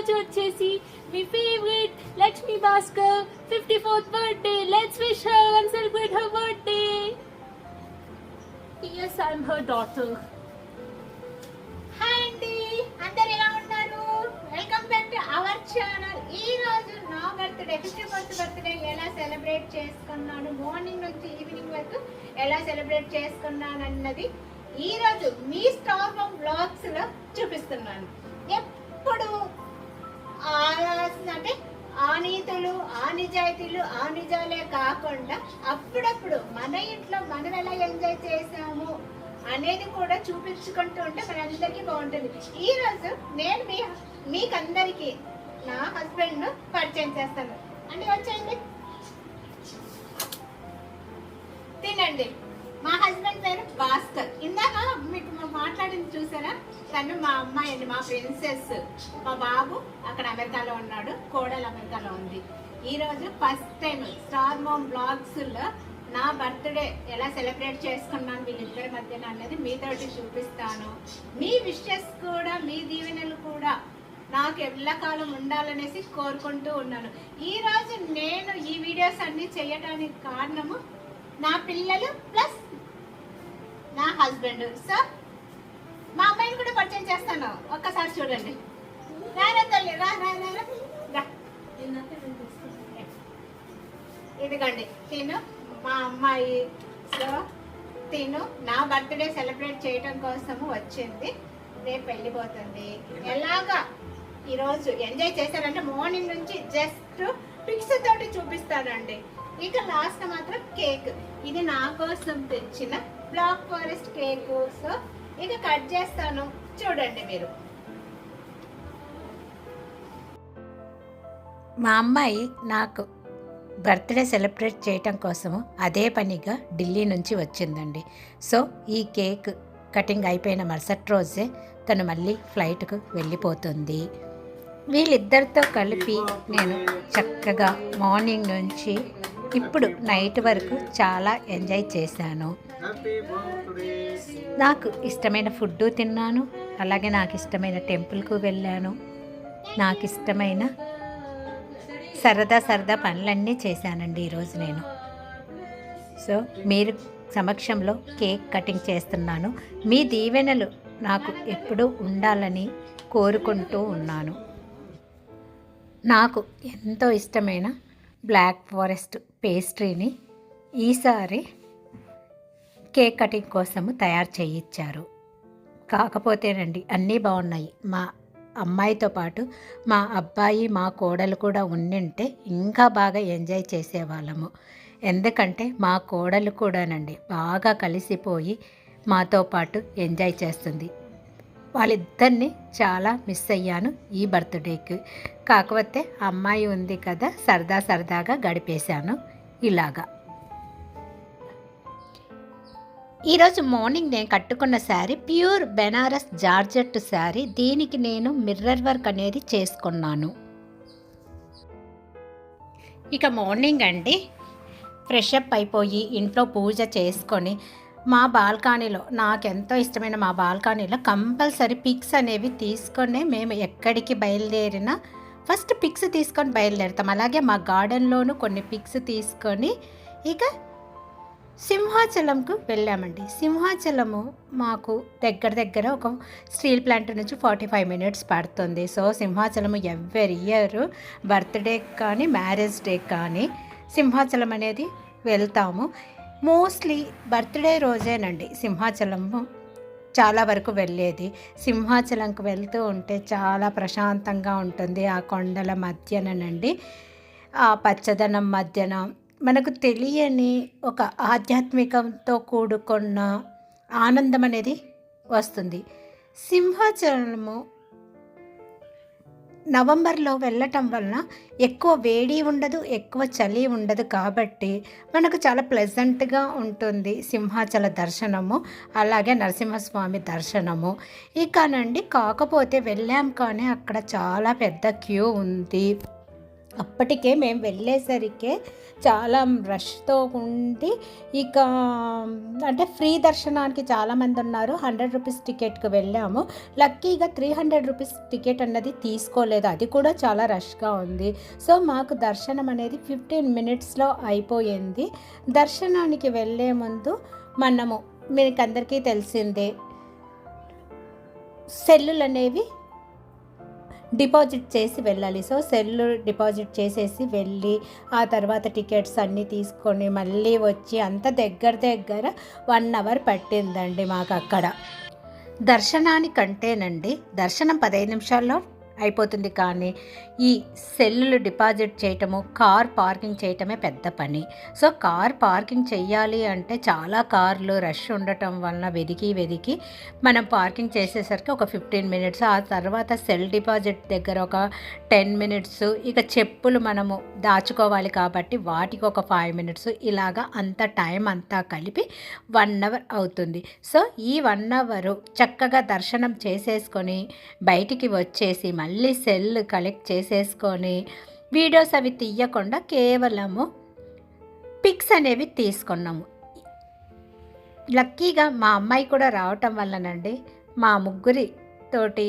రోజు వచ్చేసి మీ favourite Lakshmi Bhaskar fifty fourth birthday let's wish her and celebrate her birthday Yes, I'm her daughter. Hi అండి అందరు ఎలా ఉన్నారు? Welcome back to our channel ఈ రోజు నా బర్త్డే ఫిఫ్టీ ఫోర్త్ బర్త్డే ఎలా సెలబ్రేట్ చేసుకున్నాను? మార్నింగ్ నుంచి ఈవినింగ్ వరకు ఎలా సెలబ్రేట్ చేసుకున్నాను అన్నది ఈ రోజు మీ స్టార్ హోమ్ బ్లాగ్స్లో చూపిస్తున్నాను. ఎప్పుడు అంటే ఆనీతులు ఆనిజాయితీలు ఆ నిజాయితీలు ఆ నిజాలే కాకుండా అప్పుడప్పుడు మన ఇంట్లో మనం ఎలా ఎంజాయ్ చేసాము అనేది కూడా చూపించుకుంటూ ఉంటే మనందరికీ బాగుంటుంది. ఈ రోజు నేను మీ మీకందరికీ నా హస్బెండ్ను పరిచయం చేస్తాను. అంటే వచ్చేయండి తినండి. మా హస్బెండ్ పేరు భాస్కర్. ఇందాక మీకు మాట్లాడింది చూసారా? తను మా అమ్మాయి అండి మా ప్రిన్సెస్ మా బాబు అక్కడ అమెరికాలో ఉన్నాడు కోడలు అమెరికాలో ఉంది. ఈరోజు ఫస్ట్ టైం స్టార్ మోమ్ బ్లాగ్స్లో నా బర్త్డే ఎలా సెలబ్రేట్ చేసుకున్నాను వీళ్ళిద్దరి మధ్యన అనేది మీతోటి చూపిస్తాను. మీ విషెస్ కూడా మీ దీవెనలు కూడా నాకు ఎల్లకాలం ఉండాలనేసి కోరుకుంటూ ఉన్నాను. ఈ రోజు నేను ఈ వీడియోస్ అన్నీ చేయటానికి కారణము నా పిల్లలు ప్లస్ నా హస్బెండ్. సో మా అమ్మాయిని కూడా పరిచయం చేస్తాను. ఒక్కసారి చూడండి. రారా తల్లి రా రా రా, రా. తిను. మా అమ్మాయి సో తిను. నా బర్త్డే సెలబ్రేట్ చేయడం కోసము వచ్చింది. రేపు వెళ్ళిపోతుంది. ఎలాగా? ఈరోజు ఎంజాయ్ చేశారంటే మార్నింగ్ నుంచి జస్ట్ పిక్స్ తోటి చూపిస్తానండి. ఇక లాస్ట్ మాత్రం కేక్. ఇది నా కోసం తెచ్చిన బ్లాక్ ఫారెస్ట్ కేక్. సో ఇక కట్ చేస్తాను. చూడండి మీరు. మా అమ్మాయి నాకు బర్త్డే సెలబ్రేట్ చేయటం కోసము అదే పనిగా ఢిల్లీ నుంచి వచ్చిందండి. సో ఈ కేక్ కటింగ్ అయిపోయిన మరుసటి రోజే తను మళ్ళీ ఫ్లైట్కు వెళ్ళిపోతుంది. వీళ్ళిద్దరితో కలిపి నేను చక్కగా మార్నింగ్ నుంచి ఇప్పుడు నైట్ వరకు చాలా ఎంజాయ్ చేశాను. నాకు ఇష్టమైన ఫుడ్ తిన్నాను అలాగే నాకు ఇష్టమైన టెంపుల్కు వెళ్ళాను. నాకు ఇష్టమైన సరదా సరదా పనులన్నీ చేశానండి ఈరోజు నేను. సో మీరు సమక్షంలో కేక్ కటింగ్ చేస్తున్నాను. మీ దీవెనలు నాకు ఎప్పుడూ ఉండాలని కోరుకుంటూ ఉన్నాను. నాకు ఎంతో ఇష్టమైన బ్లాక్ ఫారెస్ట్ పేస్ట్రీని ఈసారి కేక్ కటింగ్ కోసము తయారు చేయించారు కాకపోతేనండి అన్నీ బాగున్నాయి మా అమ్మాయితో పాటు మా అబ్బాయి మా కోడలు కూడా ఉండింటే ఇంకా బాగా ఎంజాయ్ చేసేవాళ్ళము. ఎందుకంటే మా కోడలు కూడానండి బాగా కలిసిపోయి మాతో పాటు ఎంజాయ్ చేస్తుంది. వాళ్ళిద్దరిని చాలా మిస్ అయ్యాను ఈ బర్త్డేకి. కాకపోతే అమ్మాయి ఉంది కదా సరదా సరదాగా గడిపేశాను ఇలాగా. ఈరోజు మార్నింగ్ నేను కట్టుకున్న శారీ ప్యూర్ బెనారస్ జార్జెట్ శారీ. దీనికి నేను మిర్రర్ వర్క్ అనేది చేసుకున్నాను. ఇక మార్నింగ్ అండి. ఫ్రెష్ అప్ అయిపోయి ఇంట్లో పూజ చేసుకొని మా బాల్కనీలో నాకెంతో ఇష్టమైన మా బాల్కనీలో కంపల్సరీ పిక్స్ అనేవి తీసుకొని మేము ఎక్కడికి బయలుదేరినా ఫస్ట్ పిక్స్ తీసుకొని బయలుదేరుతాం. అలాగే మా గార్డెన్లోనూ కొన్ని పిక్స్ తీసుకొని ఇక సింహాచలంకు వెళ్ళామండి. సింహాచలము మాకు దగ్గర దగ్గర ఒక స్టీల్ ప్లాంట్ నుంచి ఫార్టీ ఫైవ్ మినిట్స్ పడుతుంది. So Simhachalam every year birthday కానీ మ్యారేజ్ డే కానీ సింహాచలం అనేది వెళ్తాము. మోస్ట్లీ బర్త్డే రోజేనండి సింహాచలము చాలా వరకు వెళ్ళేది. సింహాచలంకు వెళ్తూ ఉంటే చాలా ప్రశాంతంగా ఉంటుంది. ఆ కొండల మధ్యనండి ఆ పచ్చదనం మధ్యన మనకు తెలియని ఒక ఆధ్యాత్మికంతో కూడుకున్న ఆనందం అనేది వస్తుంది. సింహాచలము నవంబర్లో వెళ్ళటం వలన ఎక్కువ వేడి ఉండదు ఎక్కువ చలి ఉండదు కాబట్టి మనకు చాలా ప్లెజెంట్గా ఉంటుంది సింహాచల దర్శనము అలాగే నరసింహస్వామి దర్శనము. ఇకనండి కాకపోతే వెళ్ళాం కానీ అక్కడ చాలా పెద్ద క్యూ ఉంది. అప్పటికే మేము వెళ్ళేసరికి చాలా రష్తో ఉండి ఇక అంటే ఫ్రీ దర్శనానికి చాలామంది ఉన్నారు. హండ్రెడ్ రూపీస్ టికెట్కి వెళ్ళాము. లక్కీగా త్రీ హండ్రెడ్ రూపీస్ టికెట్ అన్నది తీసుకోలేదు. అది కూడా చాలా రష్గా ఉంది. సో మాకు దర్శనం అనేది ఫిఫ్టీన్ మినిట్స్లో అయిపోయింది. దర్శనానికి వెళ్ళే ముందు మనము మీకు అందరికీ తెలిసిందే సెల్లులు అనేవి డిపాజిట్ చేసి వెళ్ళాలి. సో సెల్లు డిపాజిట్ చేసేసి వెళ్ళి ఆ తర్వాత టికెట్స్ అన్నీ తీసుకొని మళ్ళీ వచ్చి అంత దగ్గర దగ్గర వన్ అవర్ పట్టిందండి మాకు అక్కడ దర్శనానికంటేనండి దర్శనం పదహైదు నిమిషాల్లో అయిపోతుంది కానీ ఈ సెల్లులు డిపాజిట్ చేయటము కార్ పార్కింగ్ చేయటమే పెద్ద పని. సో కార్ పార్కింగ్ చేయాలి అంటే చాలా కార్లు రష్ ఉండటం వలన వెదికి వెదికి మనం పార్కింగ్ చేసేసరికి ఒక ఫిఫ్టీన్ మినిట్స్ ఆ తర్వాత సెల్ డిపాజిట్ దగ్గర ఒక టెన్ మినిట్స్ ఇక చెప్పులు మనము దాచుకోవాలి కాబట్టి వాటికి ఒక ఫైవ్ మినిట్స్ ఇలాగా అంత టైం అంతా కలిపి వన్ అవర్ అవుతుంది. సో ఈ వన్ అవరు చక్కగా దర్శనం చేసేసుకొని బయటికి వచ్చేసి మళ్ళీ మళ్ళీ సెల్ కలెక్ట్ చేసేసుకొని వీడియోస్ అవి తీయకుండా కేవలము పిక్స్ అనేవి తీసుకున్నాము. లక్కీగా మా అమ్మాయి కూడా రావటం వల్లనండి మా ముగ్గురి తోటి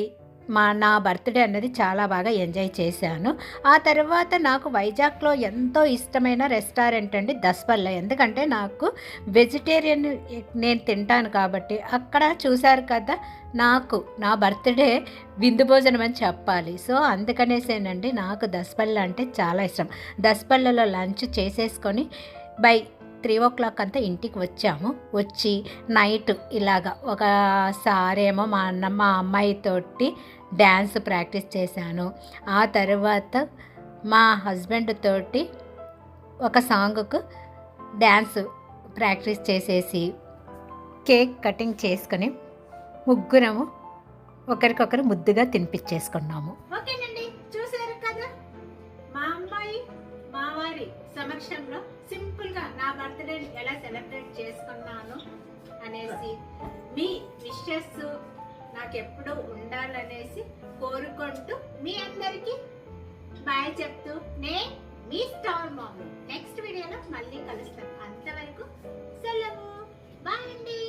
మా నా బర్త్డే అన్నది చాలా బాగా ఎంజాయ్ చేశాను. ఆ తర్వాత నాకు వైజాగ్లో ఎంతో ఇష్టమైన రెస్టారెంట్ అండి దస్పల్ల. ఎందుకంటే నాకు వెజిటేరియన్ నేను తింటాను కాబట్టి అక్కడ చూశారు కదా నాకు నా బర్త్డే విందు భోజనం అని చెప్పాలి. సో అందుకనేసేనండి నాకు దసపల్ల అంటే చాలా ఇష్టం. దసపల్లలో లంచ్ చేసేసుకొని బై త్రీ ఓ క్లాక్ అంతా ఇంటికి వచ్చాము. వచ్చి నైట్ ఇలాగా ఒకసారేమో మా అన్న మా అమ్మాయితోటి డ్యాన్స్ ప్రాక్టీస్ చేశాను. ఆ తర్వాత మా హస్బెండ్ తోటి ఒక సాంగ్కు డ్యాన్స్ ప్రాక్టీస్ చేసేసి కేక్ కటింగ్ చేసుకొని ముగ్గురము ఒకరికొకరు ముద్దుగా తినిపించేసుకున్నాము. ఓకేనండి చూసారు కదా? మా అమ్మాయి మా వారి సమక్షంలో సింపుల్గా నా బర్త్డే ఎలా సెలబ్రేట్ చేసుకున్నాను అనేసి మీ విషెస్ నాకు ఎప్పుడూ ఉండాలనేసి కోరుకుంటూ మీ అందరికీ బాయ్ చెప్తూ నే మీ స్టార్ మామ్. నెక్స్ట్ వీడియోలో మళ్ళీ కలుస్తాను అంతవరకు సెలవు. బాయ్ అండి.